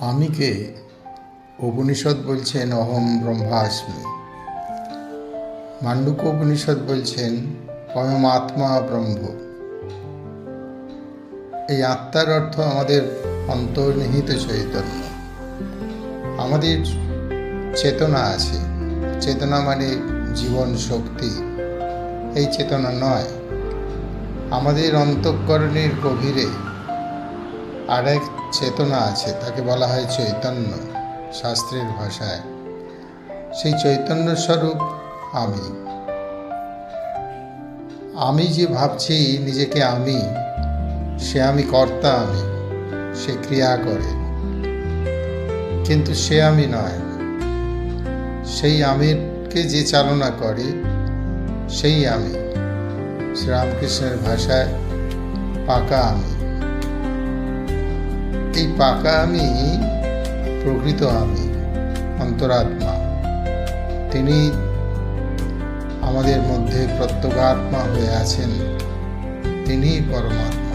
আমিকে উপনিষদ বলছেন, অহম ব্রহ্মাস্মি। মান্ডুক উপনিষদ বলছেন অয়ম আত্মা ব্রহ্ম। এই আত্মার অর্থ আমাদের অন্তর্নিহিত চৈতন্য। আমাদের চেতনা আছে। চেতনা মানে জীবন শক্তি। এই চেতনা নয়। আমাদের অন্তঃকরণের গভীরে আর এক চেতনা আছে, তাকে বলা হয় চৈতন্য শাস্ত্রের ভাষায়। সেই চৈতন্য স্বরূপ আমি। আমি যে ভাবছি নিজেকে আমি, সে আমি কর্তা আমি, সে ক্রিয়া করে। কিন্তু সে আমি নয়। সেই আমিরকে যে চালনা করে, সেই আমি। শ্রীরামকৃষ্ণের ভাষায় পাকা আমি। এই পাকা আমি প্রকৃত আমি অন্তরাত্মা। তিনি আমাদের মধ্যে প্রত্যগাত্মা হয়ে আছেন তিনিই পরমাত্মা।